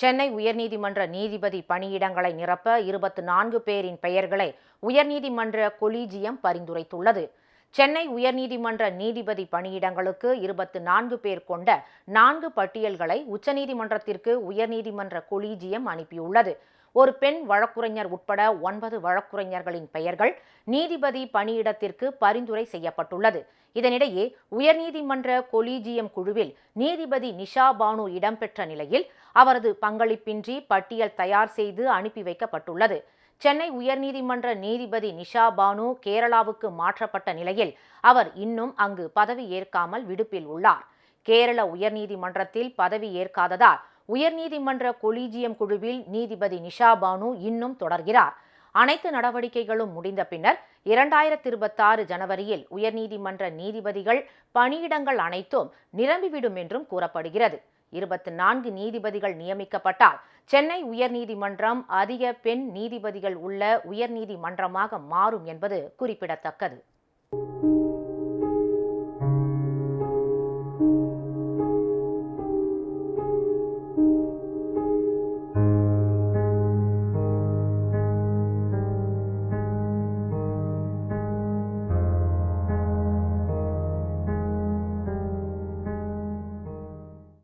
சென்னை உயர்நீதிமன்ற நீதிபதி பணியிடங்களை நிரப்ப இருபத்து நான்கு பேரின் பெயர்களை உயர்நீதிமன்ற கொலீஜியம் பரிந்துரைத்துள்ளது. சென்னை உயர்நீதிமன்ற நீதிபதி பணியிடங்களுக்கு இருபத்து நான்கு பேர் கொண்ட நான்கு பட்டியல்களை உச்சநீதிமன்றத்திற்கு உயர்நீதிமன்ற கொலீஜியம் அனுப்பியுள்ளது. ஒரு பெண் வழக்குரைஞர் உட்பட ஒன்பது வழக்குரைஞர்களின் பெயர்கள் நீதிபதி பணியிடத்திற்கு பரிந்துரை செய்யப்பட்டுள்ளது. இதனிடையே உயர்நீதிமன்ற கொலீஜியம் குழுவில் நீதிபதி நிஷா பானு இடம்பெற்ற நிலையில் அவரது பங்களிப்பின்றி பட்டியல் தயார் செய்து அனுப்பி வைக்கப்பட்டுள்ளது. சென்னை உயர்நீதிமன்ற நீதிபதி நிஷா பானு கேரளாவுக்கு மாற்றப்பட்ட நிலையில் அவர் இன்னும் அங்கு பதவி ஏற்காமல் விடுப்பில் உள்ளார். கேரள உயர்நீதிமன்றத்தில் பதவி ஏற்காததால் உயர்நீதிமன்ற கொலீஜியம் குழுவில் நீதிபதி நிஷா பானு இன்னும் தொடர்கிறார். அனைத்து நடவடிக்கைகளும் முடிந்த பின்னர் இரண்டாயிரத்தி இருபத்தாறு ஜனவரியில் உயர்நீதிமன்ற நீதிபதிகள் பணியிடங்கள் அனைத்தும் நிரம்பிவிடும் என்றும் கூறப்படுகிறது. இருபத்தி நான்கு நீதிபதிகள் நியமிக்கப்பட்டால் சென்னை உயர்நீதிமன்றம் அதிக பெண் நீதிபதிகள் உள்ள உயர்நீதிமன்றமாக மாறும் என்பது குறிப்பிடத்தக்கது.